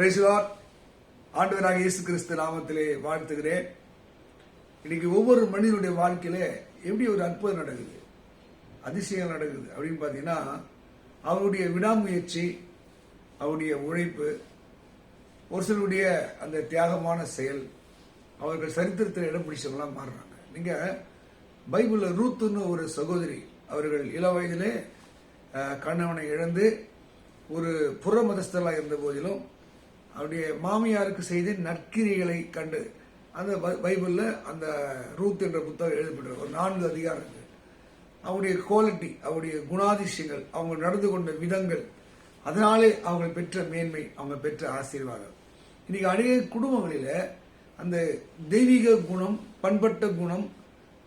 பிரைசுலார் ஆண்டவராக இயேசு கிறிஸ்து நாமத்திலே வாழ்த்துகிறேன். இன்னைக்கு ஒவ்வொரு மனிதனுடைய வாழ்க்கையில எப்படி ஒரு அற்புதம் நடக்குது? அதிசயம் நடக்குது. அப்படின்னு பார்த்தீங்கன்னா அவருடைய விடாமுயற்சி அவருடைய உழைப்பு ஒரு சிலருடைய அந்த தியாகமான செயல் அவர்கள் சரித்திரத்தில் இடம் பிடிச்சவங்களாம் மாறுறாங்க. நீங்க பைபிளில் ரூத்துன்னு ஒரு சகோதரி அவர்கள் இள வயதிலே கணவனை இழந்து ஒரு புற மதஸ்தலாக இருந்த போதிலும் அவருடைய மாமியாருக்கு செய்த நற்கிரிகளை கண்டு அந்த பை- அந்த ரூத் என்ற புத்தகம் எழுதப்பட்டிருக்கு ஒரு நான்கு அதிகாரங்கள் அவருடைய குவாலிட்டி அவருடைய குணாதிசயங்கள் அவங்க நடந்து கொண்ட விதங்கள் அதனாலே அவங்க பெற்ற மேன்மை அவங்க பெற்ற ஆசீர்வாதம். இன்னைக்கு அநேக குடும்பங்களில் அந்த தெய்வீக குணம் பண்பட்ட குணம்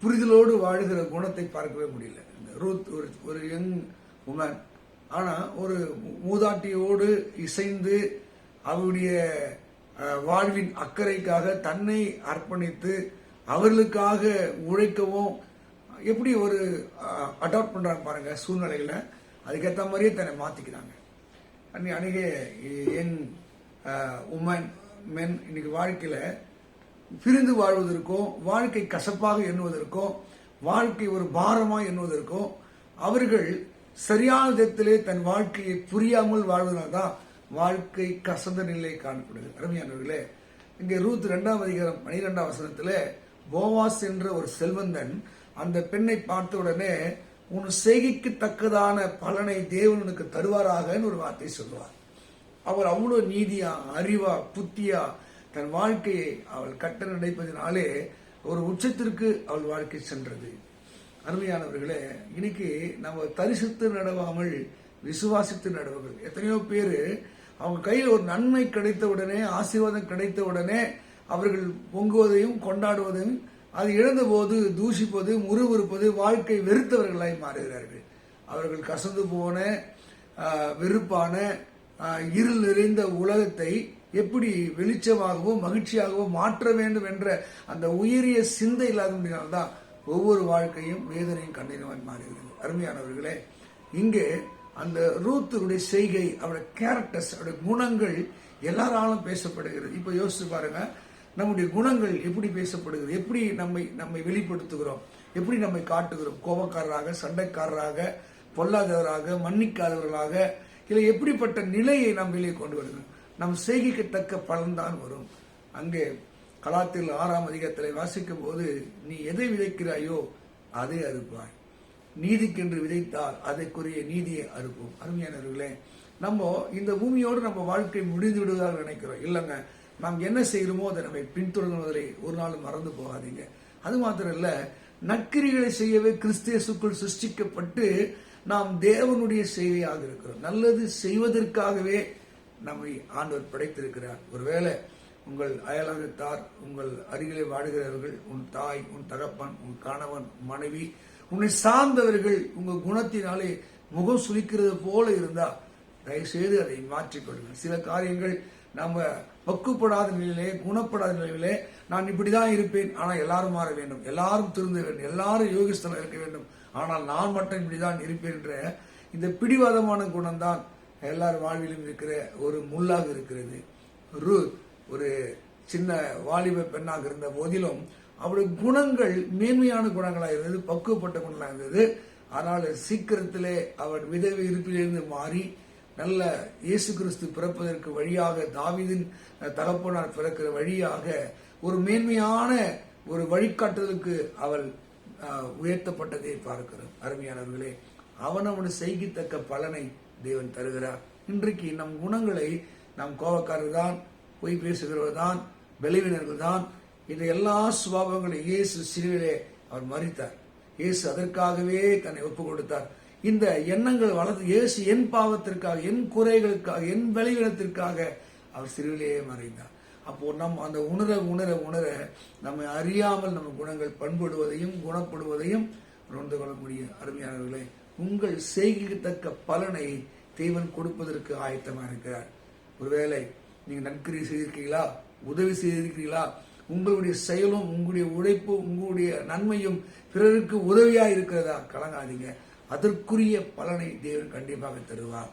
புரிதலோடு வாழுகிற குணத்தை பார்க்கவே முடியல. இந்த ரூத் ஒரு ஒரு யங் உமன். ஆனால் ஒரு மூதாட்டியோடு இசைந்து அவருடைய வாழ்வின் அக்கறைக்காக தன்னை அர்ப்பணித்து அவர்களுக்காக உழைக்கவும் எப்படி ஒரு அடாப்ட் பண்ணுறாங்க பாருங்க சூழ்நிலையில். அதுக்கேற்ற மாதிரியே தன்னை மாற்றிக்கிறாங்க அன்னி அநேக என் உமன் மென் இன்னைக்கு வாழ்க்கையில் பிரிந்து வாழ்வதற்கும் வாழ்க்கை கசப்பாக எண்ணுவதற்கும் வாழ்க்கை ஒரு பாரமாக எண்ணுவதற்கும் அவர்கள் சரியான விதத்திலே தன் வாழ்க்கையை புரியாமல் வாழ்வதனால்தான் வாழ்க்கை கசந்த நிலை காணப்படுது அருமையானவர்களே இங்கே ரூத் ரெண்டாம் அதிகாரம் பனிரெண்டாம் வசனத்தில் போவாஸ் என்ற ஒரு செல்வந்தன் அந்த பெண்ணை பார்த்த உடனே உன் செய்கைக்கு தக்கதான பலனை தேவனுக்கு தருவாராகன்னு ஒரு வார்த்தை சொல்லுவார். அவர் அவ்வளோ நீதியா அறிவா புத்தியா தன் வாழ்க்கையை அவள் கட்ட நினைப்பதினாலே ஒரு உச்சத்திற்கு அவள் வாழ்க்கை சென்றது. அருமையானவர்களே இன்னைக்கு நம்ம தரிசித்து நடவாமல் விசுவாசித்து நடவுகள். எத்தனையோ பேர் அவங்க கையில் ஒரு நன்மை கிடைத்த உடனே ஆசீர்வாதம் கிடைத்த உடனே அவர்கள் பொங்குவதையும் கொண்டாடுவதையும் அது இழந்தபோது தூஷிப்பது முறுமுறுப்பது வாழ்க்கை வெறுத்தவர்களாய் மாறுகிறார்கள். அவர்கள் கசந்து போன வெறுப்பான இருள் நிறைந்த உலகத்தை எப்படி வெளிச்சமாகவோ மகிழ்ச்சியாகவோ மாற்ற வேண்டும் என்ற அந்த உயரிய சிந்தை இல்லாதபடினால்தான் ஒவ்வொரு வாழ்க்கையும் வேதனையும் கண்ணீரமாய் மாறுகிறது. அருமையானவர்களே இங்கே அந்த ரூத்தருடைய செய்கை அவருடைய கேரக்டர்ஸ் அவருடைய குணங்கள் எல்லாராலும் பேசப்படுகிறது. இப்போ யோசிச்சு பாருங்க நம்முடைய குணங்கள் எப்படி பேசப்படுகிறது? எப்படி நம்மை நம்மை வெளிப்படுத்துகிறோம்? எப்படி நம்மை காட்டுகிறோம்? கோபக்காரராக சண்டைக்காரராக பொல்லாதவராக மன்னிக்காதவர்களாக இல்லை எப்படிப்பட்ட நிலையை நாம் வெளியே கொண்டு வருகிறோம்? நம் செய்கைக்கு தக்க பலன்தான் வரும். அங்கே கலாத்தில் ஆறாம் அதிகத்தில் வாசிக்கும் போது நீ எதை விதைக்கிறாயோ அதை அறுப்பாய். நீதிக்கென்று விதைத்தால் அதற்குரிய நீதியை அறுப்போம். அருமையானவர்களே நம்ம இந்த பூமியோடு நம்ம வாழ்க்கை முடிந்து விடுவதாக நினைக்கிறோம். இல்லைங்க நாம் என்ன செய்கிறோமோ அதை நம்மை பின்தொடர்வதை ஒரு நாள் மறந்து போகாதீங்க. அது மாத்திரம் இல்ல நற்கிரிகளை செய்யவே கிறிஸ்தியசுக்குள் சிருஷ்டிக்கப்பட்டு நாம் தேவனுடைய சேவையாக இருக்கிறோம். நல்லது செய்வதற்காகவே நம்மை ஆண்டவர் படைத்திருக்கிறார். ஒருவேளை உங்கள் அயலகத்தார் உங்கள் அருகிலே வாடுகிறவர்கள் உன் தாய் உன் தகப்பன் உன் கணவன் மனைவி உன்னை சார்ந்தவர்கள் உங்கள் குணத்தினாலே முகம் சுழிக்கிறது போல இருந்தால் தயவுசெய்து அதை மாற்றிக்கொள்ளுங்கள் சில காரியங்கள் நம்ம பக்குப்படாத நிலையிலே குணப்படாத நிலையிலே நான் இப்படி தான் இருப்பேன். ஆனால் எல்லாரும் மாற வேண்டும். எல்லாரும் திருந்த வேண்டும். எல்லாரும் யோகிஸ்தலம் இருக்க வேண்டும். ஆனால் நான் மட்டும் இப்படி தான் இருப்பேன் என்ற இந்த பிடிவாதமான குணம்தான் எல்லார் வாழ்விலும் இருக்கிற ஒரு முள்ளாக இருக்கிறது. ரூத் ஒரு சின்ன வாலிப பெண்ணாக இருந்த போதிலும் அவருடைய குணங்கள் மேன்மையான குணங்களாக இருந்தது பக்குவப்பட்ட குணங்களாக இருந்தது. அதனால் சீக்கிரத்திலே அவர் விதவி இருப்பிலிருந்து மாறி நல்ல இயேசு கிறிஸ்து பிறப்பதற்கு வழியாக தாவிதின் தகப்பனார் பிறக்கிற வழியாக ஒரு மேன்மையான ஒரு வழிகாட்டுதலுக்கு அவள் உயர்த்தப்பட்டதை பார்க்கிறோம். அருமையானவர்களே அவனவனு செய்கித்தக்க பலனை தேவன் தருகிறார். இன்றைக்கு நம் குணங்களை நம் கோபக்காரர் தான் பொய் பேசுகிறவர் தான் பலவீனர்கள் தான் இந்த எல்லா சுபாவங்களையும் இயேசு சிலுவிலே அவர் மறித்தார். இயேசு அதற்காகவே தன்னை ஒப்பு கொடுத்தார் இந்த எண்ணங்கள் வளர்த்து இயேசு என் பாவத்திற்காக என் குறைகளுக்காக என் பலவீனத்திற்காக அவர் சிலுவிலேயே மறைந்தார். அப்போ நம் அந்த உணர உணர உணர நம்மை அறியாமல் நம்ம குணங்கள் பண்படுவதையும் குணப்படுவதையும் உணர்ந்து கொள்ள முடியும் அருமையானவர்களே உங்கள் செய்கத்தக்க பலனை தேவன் கொடுப்பதற்கு ஆயத்தமாக இருக்கிறார். ஒருவேளை நீங்கள் நன்கறி செய்திருக்கீங்களா? உதவி செய்திருக்கிறீங்களா உங்களுடைய செயலும் உங்களுடைய உழைப்பும் உங்களுடைய நன்மையும் பிறருக்கு உதவியா இருக்கிறதா? கலங்காதீங்க. அதற்குரிய பலனை தேவன் கண்டிப்பாக தருவார்.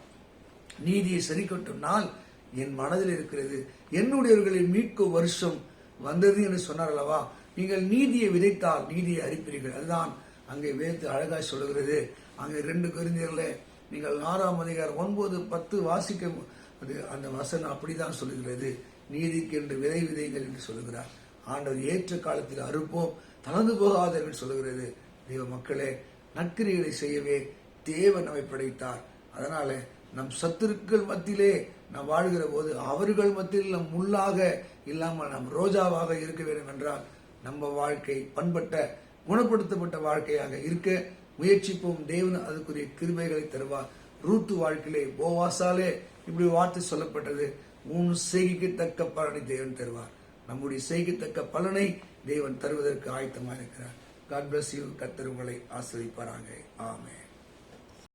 நீதியை சரி கட்டும் நாள் என் மனதில் இருக்கிறது. என்னுடையவர்களை மீட்கும் வருஷம் வந்தது என்று சொன்னார் அல்லவா? நீங்கள் நீதியை விதைத்தால் நீதியை அறிப்பீர்கள். அதுதான் அங்கே வேத்து அழகாய் சொல்லுகிறது. அங்கே ரெண்டு கருந்தியர்ல நீங்கள் ஆறாம் அதிகாரம் ஒன்பது பத்து வாசிக்க அது அந்த வசனம் அப்படிதான் சொல்லுகிறது. நீதிக்கு என்று விதை விதைகள் என்று சொல்லுகிறார். ஆண்டவர் ஏற்ற காலத்தில் அறுப்போம் தளர்ந்து போகாத என்று சொல்லுகிறது. தெய்வ மக்களே நற்கிரிகளை செய்யவே தேவன் நம்மை படைத்தார். அதனால நம் சத்துருக்கள் மத்தியிலே நாம் வாழ்கிற போது அவர்கள் மத்தியில் நம் முள்ளாக இல்லாமல் நாம் ரோஜாவாக இருக்க வேண்டும் என்றால் நம்ம வாழ்க்கை பண்பட்ட குணப்படுத்தப்பட்ட வாழ்க்கையாக இருக்க முயற்சிப்போம். தேவன் அதுக்குரிய கிருபைகளை தருவார். ரூத்து வாழ்க்கையிலே போவாசாலே இப்படி வார்த்தை சொல்லப்பட்டது. உன் செய்கைக்கு பலனை தேவன் தருவார். நம்முடைய செய்கத்தக்க பலனை தேவன் தருவதற்கு ஆயத்தமாக இருக்கிறார் காட் பிளஸ் யூ கத்தர் உங்களை ஆசிரிப்பாராங்க ஆமே